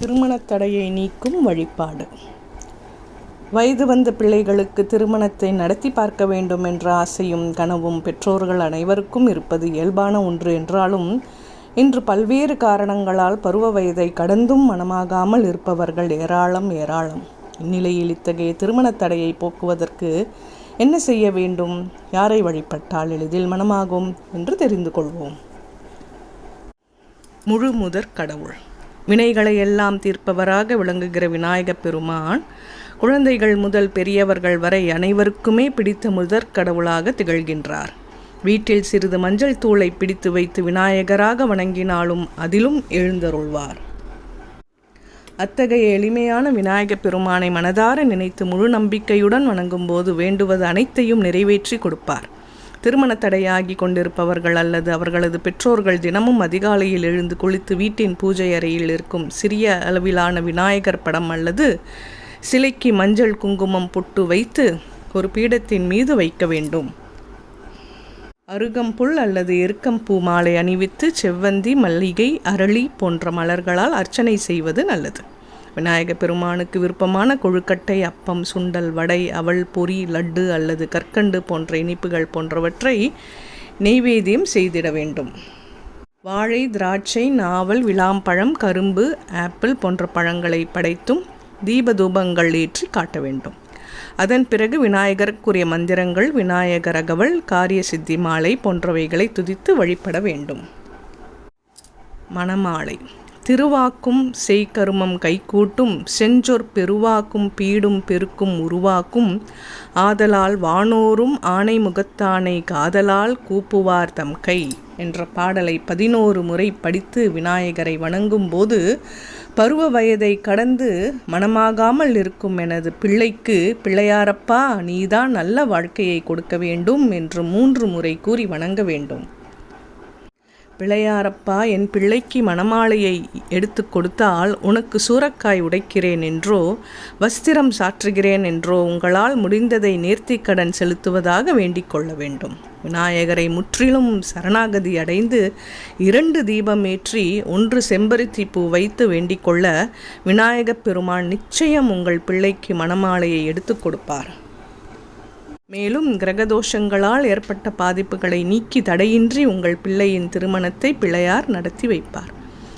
திருமணத் தடையை நீக்கும் வழிபாடு. வயது வந்த பிள்ளைகளுக்கு திருமணத்தை நடத்தி பார்க்க வேண்டும் என்ற ஆசையும் கனவும் பெற்றோர்கள் அனைவருக்கும் இருப்பது இயல்பான ஒன்று என்றாலும் இன்று பல்வேறு காரணங்களால் பருவ வயதை கடந்தும் மனமாகாமல் இருப்பவர்கள் ஏராளம் ஏராளம். இந்நிலையில் இத்தகைய திருமணத் தடையை போக்குவதற்கு என்ன செய்ய வேண்டும்? யாரை வழிபட்டால் எளிதில் மனமாகும் என்று தெரிந்து கொள்வோம். முழு முதற் கடவுள். வினைகளை எல்லாம் தீர்ப்பவராக விளங்குகிற விநாயகப் பெருமான் குழந்தைகள் முதல் பெரியவர்கள் வரை அனைவருக்குமே பிடித்த முதற் கடவுளாக திகழ்கின்றார். வீட்டில் சிறிது மஞ்சள் தூளை பிடித்து வைத்து விநாயகராக வணங்கினாலும் அதிலும் எழுந்தருள்வார். அத்தகைய எளிமையான விநாயகப் பெருமானை மனதார நினைத்து முழு நம்பிக்கையுடன் வணங்கும்போது வேண்டுவது அனைத்தையும் நிறைவேற்றி கொடுப்பார். திருமண தடையாகி கொண்டிருப்பவர்கள் அல்லது அவர்களது பெற்றோர்கள் தினமும் அதிகாலையில் எழுந்து குளித்து வீட்டின் பூஜை அறையில் இருக்கும் சிறிய அளவிலான விநாயகர் படம் அல்லது சிலைக்கு மஞ்சள் குங்குமம் பொட்டு வைத்து ஒரு பீடத்தின் மீது வைக்க வேண்டும். அருகம்புல் அல்லது எருக்கம்பூ மாலை அணிவித்து செவ்வந்தி மல்லிகை அரளி போன்ற மலர்களால் அர்ச்சனை செய்வது நல்லது. விநாயக பெருமானுக்கு விருப்பமான கொழுக்கட்டை அப்பம் சுண்டல் வடை அவள் பொரி லட்டு அல்லது கற்கண்டு போன்ற இனிப்புகள் போன்றவற்றை நெய்வேத்தியம் செய்திட வேண்டும். வாழை திராட்சை நாவல் விளாம்பழம் கரும்பு ஆப்பிள் போன்ற பழங்களை படைத்தும் தீபதூபங்கள் ஏற்றி காட்ட வேண்டும். அதன் பிறகு விநாயகருக்குரிய மந்திரங்கள் விநாயகர் அகவல் காரிய சித்தி மாலை போன்றவைகளை துதித்து வழிபட வேண்டும். மணமாலை. திருவாக்கும் செய்கருமம் கைகூட்டும் செஞ்சொற் பெருவாக்கும் பீடும் பெருக்கும் உருவாக்கும் ஆதலால் வானோரும் ஆணை முகத்தானை காதலால் கூப்புவார் தம் கை என்ற பாடலை பதினோரு முறை படித்து விநாயகரை வணங்கும் போது பருவ வயதை கடந்து மனமாகாமல் இருக்கும் எனது பிள்ளைக்கு பிள்ளையாரப்பா நீதான் நல்ல வாழ்க்கையை கொடுக்க வேண்டும் என்று மூன்று முறை கூறி வணங்க வேண்டும். பிள்ளையாரப்பா என் பிள்ளைக்கு மணமாலையை எடுத்து கொடுத்தால் உனக்கு சூறக்காய் உடைக்கிறேன் என்றோ வஸ்திரம் சாற்றுகிறேன் என்றோ உங்களால் முடிந்ததை நேர்த்திக்கடன் செலுத்துவதாக வேண்டிக் கொள்ள வேண்டும். விநாயகரை முற்றிலும் சரணாகதி அடைந்து இரண்டு தீபம் ஏற்றி ஒன்று செம்பருத்தி பூ வைத்து வேண்டிக் கொள்ள விநாயகப் பெருமான் நிச்சயம் உங்கள் பிள்ளைக்கு மணமாலையை எடுத்து கொடுப்பார். மேலும் கிரகதோஷங்களால் ஏற்பட்ட பாதிப்புகளை நீக்கி தடையின்றி உங்கள் பிள்ளையின் திருமணத்தை பிள்ளையார் நடத்தி வைப்பார்.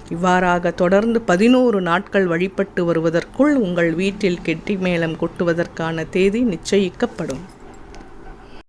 இவ்வாறாக தொடர்ந்து பதினோரு நாட்கள் வழிபட்டு வருவதற்குள் உங்கள் வீட்டில் கெட்டி மேளம் கொட்டுவதற்கான தேதி நிச்சயிக்கப்படும்.